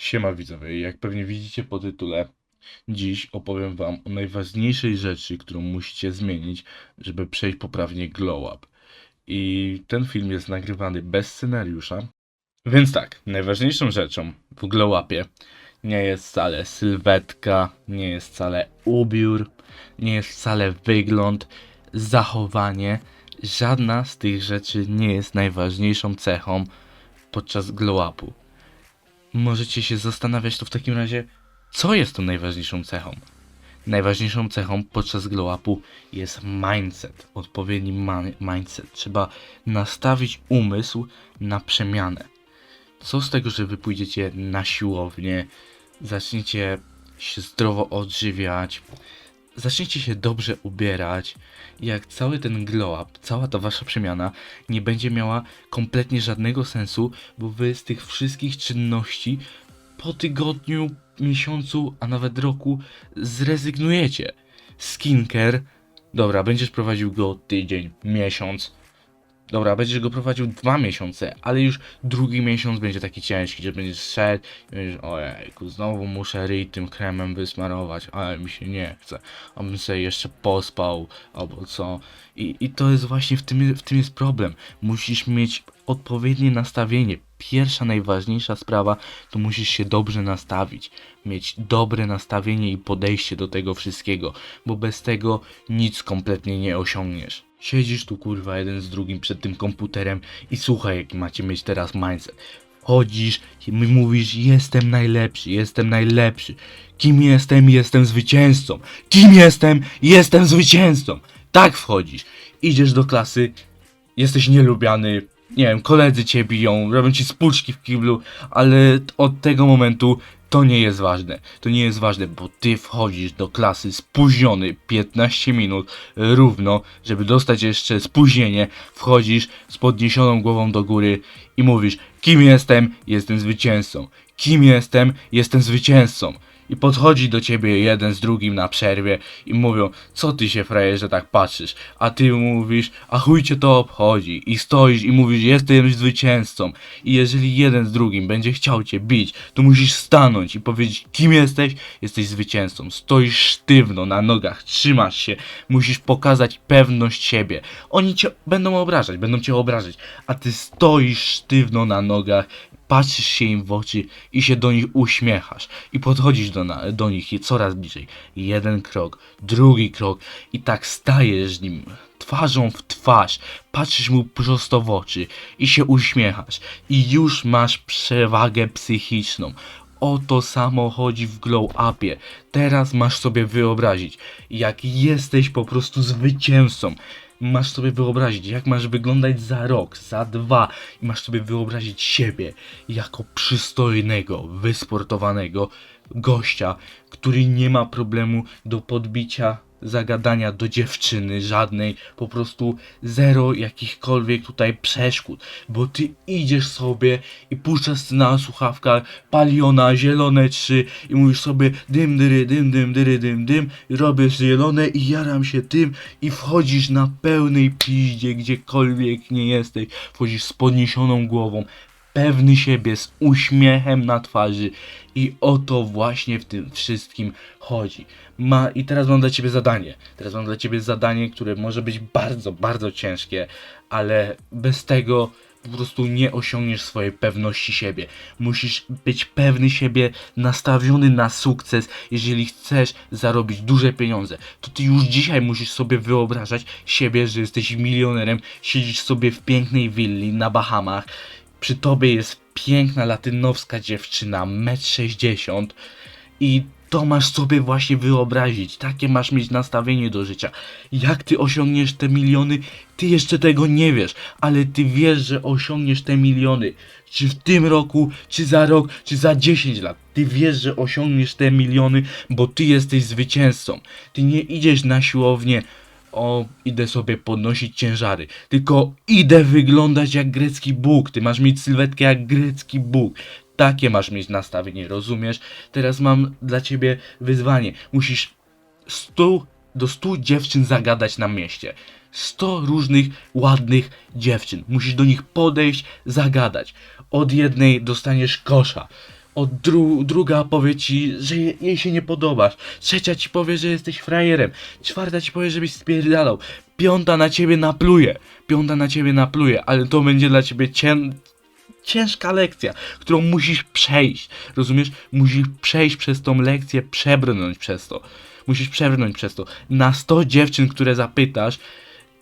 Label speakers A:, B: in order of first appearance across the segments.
A: Siema widzowie, jak pewnie widzicie po tytule, dziś opowiem wam o najważniejszej rzeczy, którą musicie zmienić, żeby przejść poprawnie Glow Up. I ten film jest nagrywany bez scenariusza. Więc tak, najważniejszą rzeczą w Glow Upie nie jest wcale sylwetka, nie jest wcale ubiór, nie jest wcale wygląd, zachowanie. Żadna z tych rzeczy nie jest najważniejszą cechą podczas Glow Upu możecie się zastanawiać to w takim razie, co jest tą najważniejszą cechą. Najważniejszą cechą podczas glow upu jest mindset, odpowiedni mindset. Trzeba nastawić umysł na przemianę. Co z tego, że wy pójdziecie na siłownię, zaczniecie się zdrowo odżywiać, zaczniecie się dobrze ubierać, jak cały ten glow up, cała ta wasza przemiana nie będzie miała kompletnie żadnego sensu, bo wy z tych wszystkich czynności po tygodniu, miesiącu, a nawet roku zrezygnujecie. Skincare, dobra, będziesz prowadził go tydzień, miesiąc, Dobra, będziesz go prowadził dwa miesiące, ale już drugi miesiąc będzie taki ciężki, że będziesz szedł i będziesz, ojejku, znowu muszę ryj tym kremem wysmarować, ale mi się nie chce, abym sobie jeszcze pospał, albo co. I, i to jest właśnie, w tym, w tym jest problem. Musisz mieć odpowiednie nastawienie. Pierwsza, najważniejsza sprawa, to musisz się dobrze nastawić. Mieć dobre nastawienie i podejście do tego wszystkiego, bo bez tego nic kompletnie nie osiągniesz. Siedzisz tu kurwa jeden z drugim przed tym komputerem i słuchaj jaki macie mieć teraz mindset. Chodzisz i mówisz jestem najlepszy, jestem najlepszy. Kim jestem? Jestem zwycięzcą. Kim jestem? Jestem zwycięzcą. Tak wchodzisz. Idziesz do klasy, jesteś nielubiany, nie wiem, koledzy cię biją, robią ci spłuczki w kiblu, ale od tego momentu to nie jest ważne. To nie jest ważne, bo ty wchodzisz do klasy spóźniony 15 minut równo, żeby dostać jeszcze spóźnienie. Wchodzisz z podniesioną głową do góry i mówisz: Kim jestem? Jestem zwycięzcą. Kim jestem? Jestem zwycięzcą. I podchodzi do ciebie jeden z drugim na przerwie i mówią, co ty się frajerze tak patrzysz? A ty mówisz, a chuj cię to obchodzi. I stoisz i mówisz, jestem zwycięzcą. I jeżeli jeden z drugim będzie chciał cię bić, to musisz stanąć i powiedzieć, kim jesteś? Jesteś zwycięzcą. Stoisz sztywno na nogach, trzymasz się, musisz pokazać pewność siebie. Oni cię będą obrażać, będą cię obrażać, a ty stoisz sztywno na nogach patrzysz się im w oczy i się do nich uśmiechasz. I podchodzisz do, do nich i coraz bliżej. Jeden krok, drugi krok i tak stajesz z nim twarzą w twarz, patrzysz mu prosto w oczy i się uśmiechasz. I już masz przewagę psychiczną. O to samo chodzi w glow upie. Teraz masz sobie wyobrazić, jak jesteś po prostu zwycięzcą. Masz sobie wyobrazić, jak masz wyglądać za rok, za dwa, i masz sobie wyobrazić siebie jako przystojnego, wysportowanego gościa, który nie ma problemu do podbicia zagadania do dziewczyny żadnej, po prostu zero jakichkolwiek tutaj przeszkód, bo ty idziesz sobie i puszczasz na słuchawkach paliona, zielone trzy i mówisz sobie dym, dyry, dym, dym, dyry, dym, dym robisz zielone i jaram się tym i wchodzisz na pełnej piździe, gdziekolwiek nie jesteś, wchodzisz z podniesioną głową, pewny siebie, z uśmiechem na twarzy. I o to właśnie w tym wszystkim chodzi. Ma, I teraz mam dla ciebie zadanie. Teraz mam dla ciebie zadanie, które może być bardzo, bardzo ciężkie, ale bez tego po prostu nie osiągniesz swojej pewności siebie. Musisz być pewny siebie, nastawiony na sukces. Jeżeli chcesz zarobić duże pieniądze, to ty już dzisiaj musisz sobie wyobrażać siebie, że jesteś milionerem, siedzisz sobie w pięknej willi na Bahamach przy tobie jest piękna latynowska dziewczyna, 1,60 m i to masz sobie właśnie wyobrazić, takie masz mieć nastawienie do życia. Jak ty osiągniesz te miliony, ty jeszcze tego nie wiesz, ale ty wiesz, że osiągniesz te miliony. Czy w tym roku, czy za rok, czy za 10 lat. Ty wiesz, że osiągniesz te miliony, bo ty jesteś zwycięzcą. Ty nie idziesz na siłownię, o, idę sobie podnosić ciężary. Tylko idę wyglądać jak grecki Bóg. Ty masz mieć sylwetkę jak grecki Bóg. Takie masz mieć nastawienie, rozumiesz? Teraz mam dla ciebie wyzwanie. Musisz 100 do 100 dziewczyn zagadać na mieście. 100 różnych ładnych dziewczyn. Musisz do nich podejść, zagadać. Od jednej dostaniesz kosza. Dru druga powie ci, że je jej się nie podobasz. Trzecia ci powie, że jesteś frajerem. Czwarta ci powie, żebyś spierdalał. Piąta na ciebie napluje. Piąta na ciebie napluje, ale to będzie dla ciebie cię ciężka lekcja, którą musisz przejść. Rozumiesz? Musisz przejść przez tą lekcję, przebrnąć przez to. Musisz przebrnąć przez to. Na 100 dziewczyn, które zapytasz,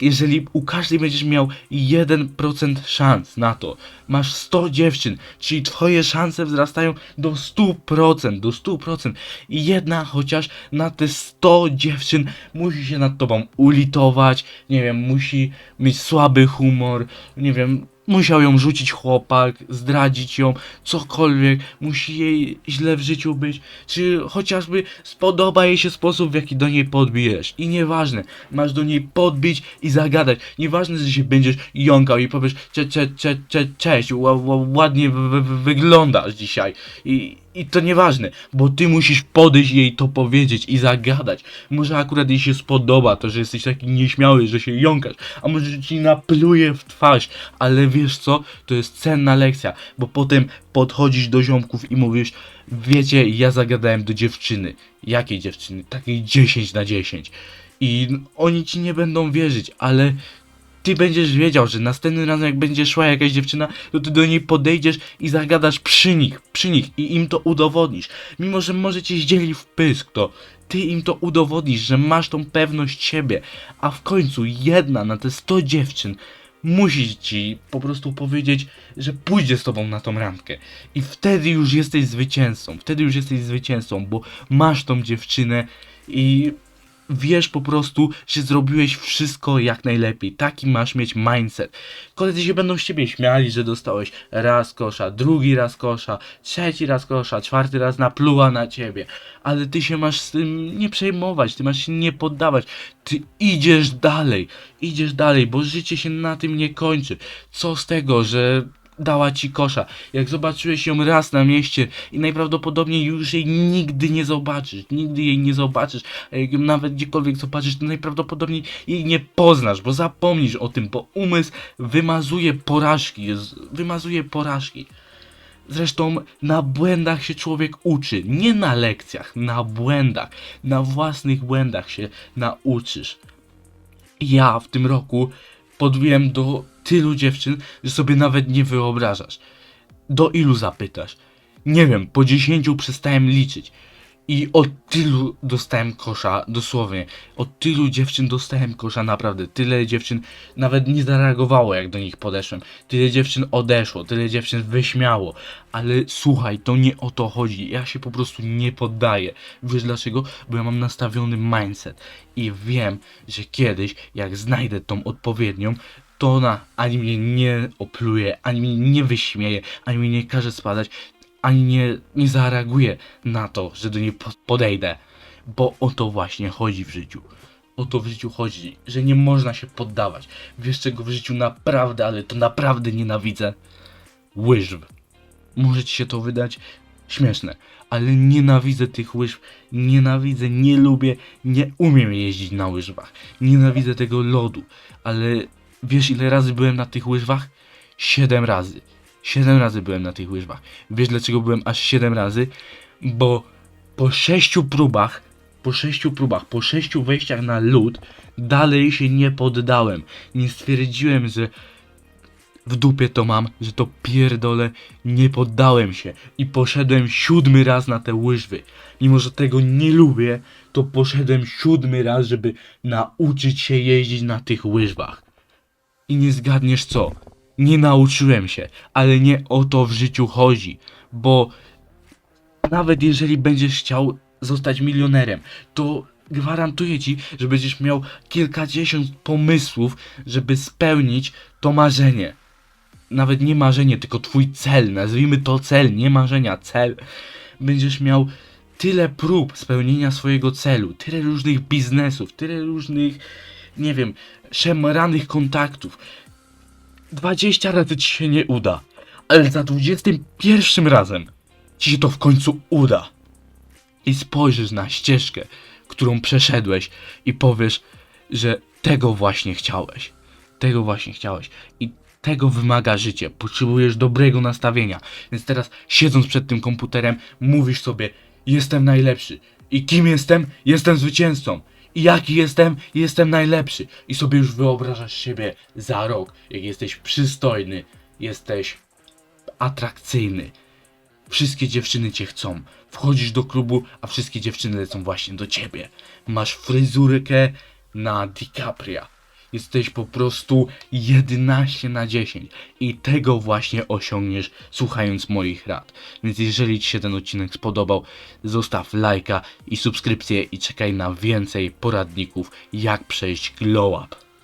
A: jeżeli u każdej będziesz miał 1% szans na to, masz 100 dziewczyn, czyli twoje szanse wzrastają do 100%, do 100%. I jedna chociaż na te 100 dziewczyn musi się nad tobą ulitować, nie wiem, musi mieć słaby humor, nie wiem, musiał ją rzucić chłopak, zdradzić ją, cokolwiek, musi jej źle w życiu być, czy chociażby spodoba jej się sposób, w jaki do niej podbijesz. I nieważne, masz do niej podbić i zagadać. Nieważne, że się będziesz jąkał i powiesz cze, cze, cze, cze, cześć, ła, ła, ładnie wy, wy, wy- wyglądasz dzisiaj. I, I to nieważne, bo ty musisz podejść jej to powiedzieć i zagadać. Może akurat jej się spodoba to, że jesteś taki nieśmiały, że się jąkasz, a może ci napluje w twarz, ale wiesz co, to jest cenna lekcja, bo potem podchodzisz do ziomków i mówisz, wiecie, ja zagadałem do dziewczyny. Jakiej dziewczyny? Takiej 10 na 10. I oni ci nie będą wierzyć, ale ty będziesz wiedział, że następnym razem jak będzie szła jakaś dziewczyna, to ty do niej podejdziesz i zagadasz przy nich, przy nich i im to udowodnisz. Mimo, że może cię zdzieli w pysk, to ty im to udowodnisz, że masz tą pewność siebie, a w końcu jedna na te 100 dziewczyn musi ci po prostu powiedzieć, że pójdzie z tobą na tą randkę. I wtedy już jesteś zwycięzcą, wtedy już jesteś zwycięzcą, bo masz tą dziewczynę i wiesz po prostu, że zrobiłeś wszystko jak najlepiej. Taki masz mieć mindset. Koledzy się będą z ciebie śmiali, że dostałeś raz kosza, drugi raz kosza, trzeci raz kosza, czwarty raz napluła na ciebie. Ale ty się masz z tym nie przejmować, ty masz się nie poddawać. Ty idziesz dalej, idziesz dalej, bo życie się na tym nie kończy. Co z tego, że dała ci kosza. Jak zobaczyłeś ją raz na mieście i najprawdopodobniej już jej nigdy nie zobaczysz, nigdy jej nie zobaczysz, a jak ją nawet gdziekolwiek zobaczysz, to najprawdopodobniej jej nie poznasz, bo zapomnisz o tym, bo umysł wymazuje porażki, wymazuje porażki. Zresztą na błędach się człowiek uczy, nie na lekcjach, na błędach, na własnych błędach się nauczysz. Ja w tym roku podbiłem do tylu dziewczyn, że sobie nawet nie wyobrażasz. Do ilu zapytasz? Nie wiem, po 10 przestałem liczyć. I od tylu dostałem kosza, dosłownie. Od tylu dziewczyn dostałem kosza, naprawdę. Tyle dziewczyn nawet nie zareagowało, jak do nich podeszłem. Tyle dziewczyn odeszło, tyle dziewczyn wyśmiało. Ale słuchaj, to nie o to chodzi. Ja się po prostu nie poddaję. Wiesz dlaczego? Bo ja mam nastawiony mindset. I wiem, że kiedyś, jak znajdę tą odpowiednią, to ona ani mnie nie opluje, ani mnie nie wyśmieje, ani mnie nie każe spadać, ani nie, nie zareaguje na to, że do niej po- podejdę. Bo o to właśnie chodzi w życiu. O to w życiu chodzi, że nie można się poddawać. Wiesz czego w życiu naprawdę, ale to naprawdę nienawidzę? Łyżw. Może ci się to wydać śmieszne, ale nienawidzę tych łyżw. Nienawidzę, nie lubię, nie umiem jeździć na łyżwach. Nienawidzę tego lodu, ale wiesz ile razy byłem na tych łyżwach? Siedem razy. Siedem razy byłem na tych łyżwach. Wiesz dlaczego byłem aż siedem razy? Bo po sześciu próbach, po sześciu próbach, po sześciu wejściach na lód, dalej się nie poddałem. Nie stwierdziłem, że w dupie to mam, że to pierdolę, nie poddałem się i poszedłem siódmy raz na te łyżwy. Mimo, że tego nie lubię, to poszedłem siódmy raz, żeby nauczyć się jeździć na tych łyżwach. I nie zgadniesz co? Nie nauczyłem się, ale nie o to w życiu chodzi, bo nawet jeżeli będziesz chciał zostać milionerem, to gwarantuję ci, że będziesz miał kilkadziesiąt pomysłów, żeby spełnić to marzenie. Nawet nie marzenie, tylko twój cel. Nazwijmy to cel, nie marzenia, cel. Będziesz miał tyle prób spełnienia swojego celu, tyle różnych biznesów, tyle różnych, nie wiem, szemranych kontaktów. 20 razy ci się nie uda, ale za 21 razem ci się to w końcu uda. I spojrzysz na ścieżkę, którą przeszedłeś i powiesz, że tego właśnie chciałeś. Tego właśnie chciałeś. I Tego wymaga życie. Potrzebujesz dobrego nastawienia. Więc teraz siedząc przed tym komputerem, mówisz sobie: Jestem najlepszy. I kim jestem? Jestem zwycięzcą. Jaki jestem? Jestem najlepszy. I sobie już wyobrażasz siebie za rok, jak jesteś przystojny, jesteś atrakcyjny. Wszystkie dziewczyny cię chcą. Wchodzisz do klubu, a wszystkie dziewczyny lecą właśnie do ciebie. Masz fryzurkę na DiCapria. Jesteś po prostu 11 na 10 i tego właśnie osiągniesz słuchając moich rad. Więc jeżeli Ci się ten odcinek spodobał, zostaw lajka i subskrypcję i czekaj na więcej poradników jak przejść glow up.